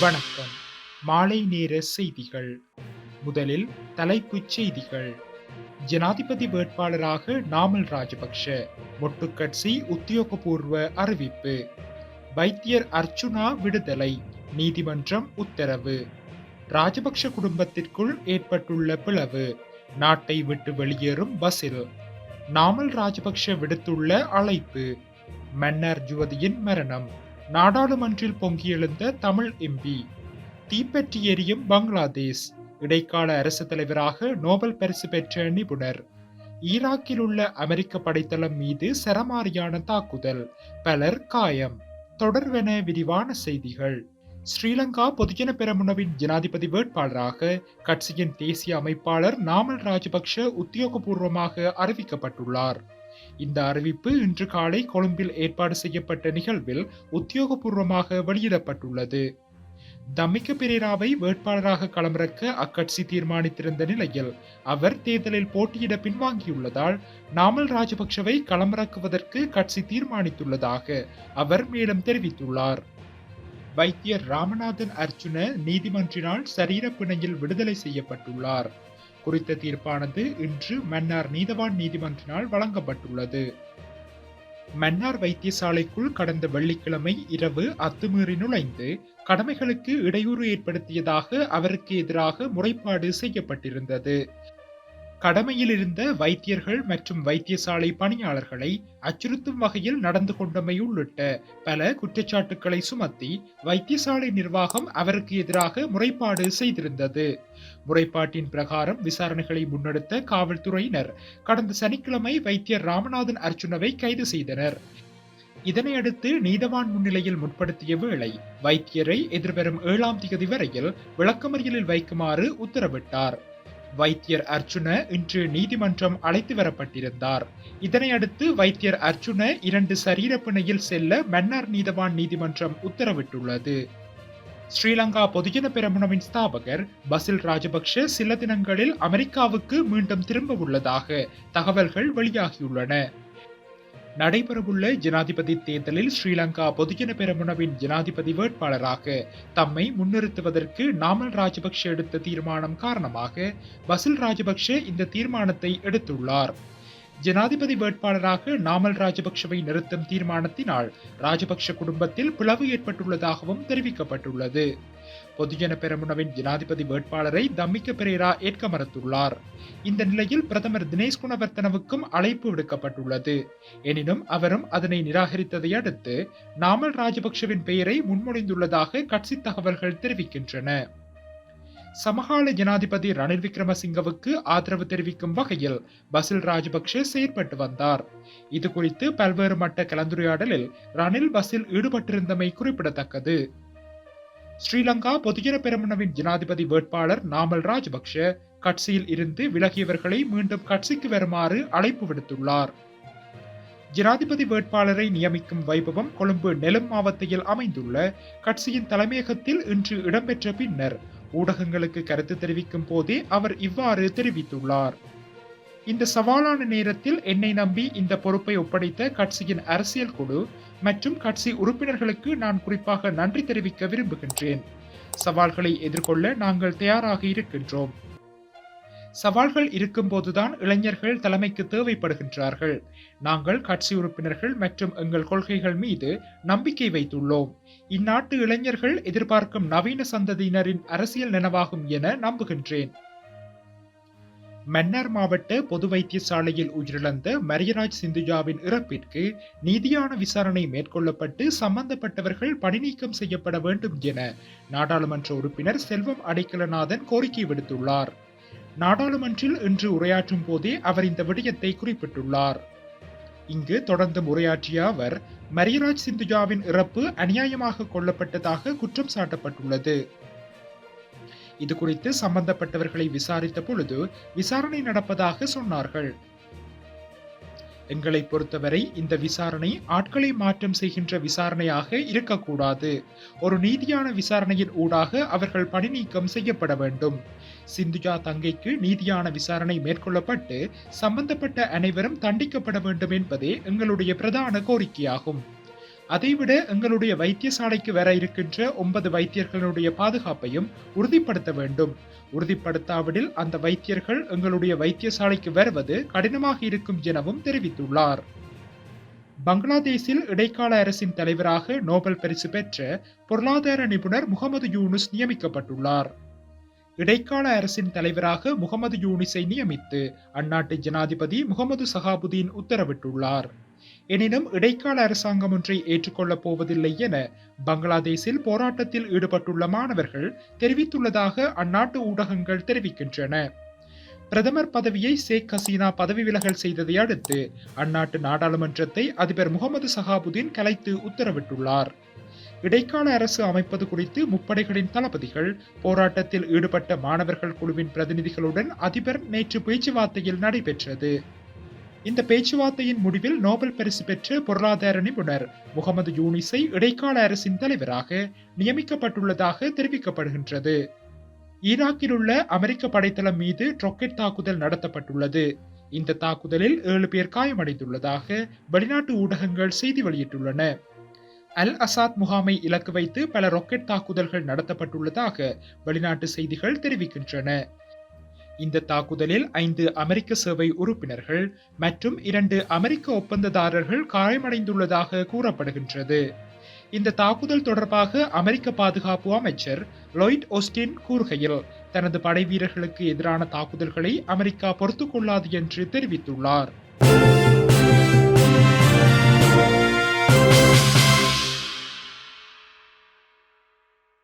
வணக்கம். மாலை நேர செய்திகள். முதலில் தலைப்புச் செய்திகள். ஜனாதிபதி வேட்பாளராக நாமல் ராஜபக்ஷ மொட்டுக்கட்சி உத்தியோகபூர்வ அறிவிப்பு. வைத்தியர் அர்ச்சுனா விடுதலை நீதிமன்றம் உத்தரவு. ராஜபக்ஷ குடும்பத்திற்குள் ஏற்பட்டுள்ள பிளவு நாட்டை விட்டு வெளியேறும் பசில் நாமல் ராஜபக்ஷ விடுத்துள்ள அழைப்பு மன்னர் ஜுவதியின் மரணம். நாடாளுமன்றில் பொங்கியெழுந்த தமிழ் எம்பி தீப்பற்றி எரியும் பங்களாதேஷ் இடைக்கால அரசு தலைவராக நோபல் பரிசு பெற்ற நிபுணர் ஈராக்கில் உள்ள அமெரிக்க படைத்தளம் மீது சரமாரியான தாக்குதல் பலர் காயம். தொடர்வென விரிவான செய்திகள். ஸ்ரீலங்கா பொதுஜன பெரமுனவின் ஜனாதிபதி வேட்பாளராக கட்சியின் தேசிய அமைப்பாளர் நாமல் ராஜபக்ஷ உத்தியோகபூர்வமாக அறிவிக்கப்பட்டுள்ளார். இந்த அறிவிப்பு இன்று காலை கொழும்பில் ஏற்பாடு செய்யப்பட்ட நிகழ்வில் உத்தியோகபூர்வமாக வெளியிடப்பட்டுள்ளது. தம்மிக்க பெரேராவை வேட்பாளராக களமிறக்க அக்கட்சி தீர்மானித்திருந்த நிலையில் அவர் தேர்தலில் போட்டியிட பின்வாங்கியுள்ளதால் நாமல் ராஜபக்சவை களமிறக்குவதற்கு கட்சி தீர்மானித்துள்ளதாக அவர் மேலும் தெரிவித்துள்ளார். வைத்தியர் ராமநாதன் அர்ஜுன நீதிமன்றினால் சரீர பிணையில் விடுதலை செய்யப்பட்டுள்ளார். குறித்த தீர்ப்பானது இன்று மன்னார் நீதவான் நீதிமன்றினால் வழங்கப்பட்டுள்ளது. மன்னார் வைத்தியசாலைக்குள் கடந்த வெள்ளிக்கிழமை இரவு அத்துமீறி நுழைந்து கடமைகளுக்கு இடையூறு ஏற்படுத்தியதாக அவருக்கு எதிராக முறைப்பாடு செய்யப்பட்டிருந்தது. கடமையில் இருந்த வைத்தியர்கள் மற்றும் வைத்தியசாலை பணியாளர்களை அச்சுறுத்தும் வகையில் நடந்து கொண்டமை உள்ளிட்ட பல குற்றச்சாட்டுக்களை சுமத்தி வைத்தியசாலை நிர்வாகம் அவருக்கு எதிராக முறைப்பாடு செய்திருந்தது. முறைப்பாட்டின் பிரகாரம் விசாரணைகளை முன்னெடுத்த காவல்துறையினர் கடந்த சனிக்கிழமை வைத்தியர் ராமநாதன் அர்ஜுனவை கைது செய்தனர். இதனையடுத்து நீதவான் முன்னிலையில் முற்படுத்திய வேளை வைத்தியரை எதிர்வரும் ஏழாம் தேதி வரையில் விளக்கமறியலில் வைக்குமாறு உத்தரவிட்டார். வைத்தியர் அர்ஜுன இன்று நீதிமன்றம் அழைத்து வரப்பட்டிருந்தார். இதனையடுத்து வைத்தியர் அர்ஜுன இரண்டு சரீர பிணையில் செல்ல மன்னார் நீதவான் நீதிமன்றம் உத்தரவிட்டுள்ளது. ஸ்ரீலங்கா பொதுஜன பெரமுனவின் ஸ்தாபகர் பசில் ராஜபக்ஷ சில தினங்களில் அமெரிக்காவுக்கு மீண்டும் திரும்ப உள்ளதாக தகவல்கள் வெளியாகியுள்ளன. நடைபெறவுள்ள ஜனாதிபதி தேர்தலில் ஸ்ரீலங்கா பொதுஜன பெரமுனவின் ஜனாதிபதி வேட்பாளராக தம்மை முன்னிறுத்துவதற்கு நாமல் ராஜபக்ஷ எடுத்த தீர்மானம் காரணமாக பசில் ராஜபக்ஷ இந்த தீர்மானத்தை எடுத்துள்ளார். ஜனாதிபதி வேட்பாளராக நாமல் ராஜபக்ஷவை நிறுத்தும் தீர்மானத்தினால் ராஜபக்ஷ குடும்பத்தில் பிளவு ஏற்பட்டுள்ளதாகவும் தெரிவிக்கப்பட்டுள்ளது. பொதுஜன பெரமுனவின் ஜனாதிபதி வேட்பாளரை தம்மிக்க பெரேரா ஏற்க மறுத்துள்ளார். இந்த நிலையில் பிரதமர் தினேஷ் குணவர்த்தனவுக்கும் அழைப்பு விடுக்கப்பட்டுள்ளது. எனினும் அவரும் அதனை நிராகரித்ததை அடுத்து நாமல் ராஜபக்ஷவின் பெயரை முன்மொழிந்துள்ளதாக கட்சி தகவல்கள் தெரிவிக்கின்றன. சமகால ஜனாதிபதி ரணில் விக்ரமசிங்கவுக்கு ஆதரவு தெரிவிக்கும் வகையில் பசில் ராஜபக்ஷ செயற்பட்டு வந்தார். இது குறித்து பல்வேறு மட்ட கலந்துரையாடலில் ரணில் பசில் ஈடுபட்டிருந்தமை குறிப்பிடத்தக்கது. ஸ்ரீலங்கா பொதுஜன பெருமனவின் ஜனாதிபதி வேட்பாளர் நாமல் ராஜபக்ஷ கட்சியில் இருந்து விலகியவர்களை மீண்டும் கட்சிக்கு வருமாறு அழைப்பு விடுத்துள்ளார். ஜனாதிபதி வேட்பாளரை நியமிக்கும் வைபவம் கொழும்பு நெலும் மாவட்டத்தில் அமைந்துள்ள கட்சியின் தலைமையகத்தில் இன்று இடம்பெற்ற பின்னர் ஊடகங்களுக்கு கருத்து தெரிவிக்கும் போதே அவர் இவ்வாறு தெரிவித்துள்ளார். இந்த சவாலான நேரத்தில் என்னை நம்பி இந்த பொறுப்பை ஒப்படைத்த கட்சியின் அரசியல் குழு மற்றும் கட்சி உறுப்பினர்களுக்கு நான் குறிப்பாக நன்றி தெரிவிக்க விரும்புகின்றேன். சவால்களை எதிர்கொள்ள நாங்கள் தயாராக இருக்கின்றோம். சவால்கள் இருக்கும்போதுதான் இளைஞர்கள் தலைமைக்கு தேவைப்படுகின்றார்கள். நாங்கள் கட்சி உறுப்பினர்கள் மற்றும் எங்கள் கொள்கைகள் மீது நம்பிக்கை வைத்துள்ளோம். இந்நாட்டு இளைஞர்கள் எதிர்பார்க்கும் நவீன சந்ததியினரின் அரசியல் நினைவாகும் என நம்புகின்றேன். மன்னார் மாவட்ட பொது வைத்தியசாலையில் உயிரிழந்த மரியராஜ் சிந்துஜாவின் இறப்பிற்கு நீதியான விசாரணை மேற்கொள்ளப்பட்டு சம்பந்தப்பட்டவர்கள் பணிநீக்கம் செய்யப்பட வேண்டும் என நாடாளுமன்ற உறுப்பினர் செல்வம் அடைக்கலநாதன் கோரிக்கை விடுத்துள்ளார். நாடாளுமன்றில் இன்று உரையாற்றும் போதே அவர் இந்த விடயத்தை குறிப்பிட்டுள்ளார். இங்கு தொடர்ந்து உரையாற்றிய அவர் மரியராஜ் சிந்துஜாவின் இறப்பு அநியாயமாக கொல்லப்பட்டதாக குற்றம் சாட்டப்பட்டுள்ளது. இது குறித்து சம்பந்தப்பட்டவர்களை விசாரித்த பொழுது விசாரணை நடப்பதாக சொன்னார்கள். எங்களை பொறுத்தவரை இந்த விசாரணை ஆட்களை மாற்றம் செய்கின்ற விசாரணையாக இருக்கக்கூடாது. ஒரு நீதியான விசாரணையின் ஊடாக அவர்கள் பணிநீக்கம் செய்யப்பட வேண்டும். சிந்துஜா தங்கைக்கு நீதியான விசாரணை மேற்கொள்ளப்பட்டு சம்பந்தப்பட்ட அனைவரும் தண்டிக்கப்பட வேண்டும் என்பதே எங்களுடைய பிரதான கோரிக்கையாகும். அதைவிட எங்களுடைய வைத்தியசாலைக்கு வர இருக்கின்ற ஒன்பது வைத்தியர்களுடைய பாதுகாப்பையும் உறுதிப்படுத்த வேண்டும். உறுதிப்படுத்தாவிடில் அந்த வைத்தியர்கள் எங்களுடைய வைத்தியசாலைக்கு வருவது கடினமாக இருக்கும் எனவும் தெரிவித்துள்ளார். பங்களாதேஷில் இடைக்கால அரசின் தலைவராக நோபல் பரிசு பெற்ற பொருளாதார நிபுணர் முகமது யூனுஸ் நியமிக்கப்பட்டுள்ளார். இடைக்கால அரசின் தலைவராக முகமது யூனிஸை நியமித்து அந்நாட்டு ஜனாதிபதி முகமது சஹாபுதீன் உத்தரவிட்டுள்ளார். எனினும் இடைக்கால அரசாங்கம் ஒன்றை ஏற்றுக்கொள்ளப் போவதில்லை என பங்களாதேஷில் போராட்டத்தில் ஈடுபட்டுள்ள மாணவர்கள் தெரிவித்துள்ளதாக அந்நாட்டு ஊடகங்கள் தெரிவிக்கின்றன. பிரதமர் பதவியை ஷேக் ஹசீனா பதவி விலகல் செய்ததை அடுத்து அந்நாட்டு நாடாளுமன்றத்தை அதிபர் முகமது சஹாபுதீன் கலைத்து உத்தரவிட்டுள்ளார். இடைக்கால அரசு அமைப்பது குறித்து முப்படைகளின் தளபதிகள் போராட்டத்தில் ஈடுபட்ட மாணவர்கள் குழுவின் பிரதிநிதிகளுடன் அதிபர் நேற்று பேச்சுவார்த்தையில் நடைபெற்றது. இந்த பேச்சுவார்த்தையின் முடிவில் நோபல் பரிசு பெற்ற பொருளாதார நிபுணர் முகமது யூனிஸை இடைக்கால அரசின் தலைவராக நியமிக்கப்பட்டுள்ளதாக தெரிவிக்கப்படுகின்றது. ஈராக்கில் உள்ள அமெரிக்க படைத்தளம் மீது ராக்கெட் தாக்குதல் நடத்தப்பட்டுள்ளது. இந்த தாக்குதலில் ஏழு பேர் காயமடைந்துள்ளதாக வெளிநாட்டு ஊடகங்கள் செய்தி வெளியிட்டுள்ளன. அல் அசாத் முகாமை இலக்கு வைத்து பல ராக்கெட் தாக்குதல்கள் நடத்தப்பட்டுள்ளதாக வெளிநாட்டு செய்திகள் தெரிவிக்கின்றன. இந்த தாக்குதலில் ஐந்து அமெரிக்க சேவை உறுப்பினர்கள் மற்றும் இரண்டு அமெரிக்க ஒப்பந்ததாரர்கள் காயமடைந்துள்ளதாக கூறப்படுகின்றது. இந்த தாக்குதல் தொடர்பாக அமெரிக்க பாதுகாப்பு அமைச்சர் லொய்ட் ஒஸ்டின் கூறுகையில் தனது படை வீரர்களுக்கு எதிரான தாக்குதல்களை அமெரிக்கா பொறுத்துக்கொள்ளாது என்று தெரிவித்துள்ளார்.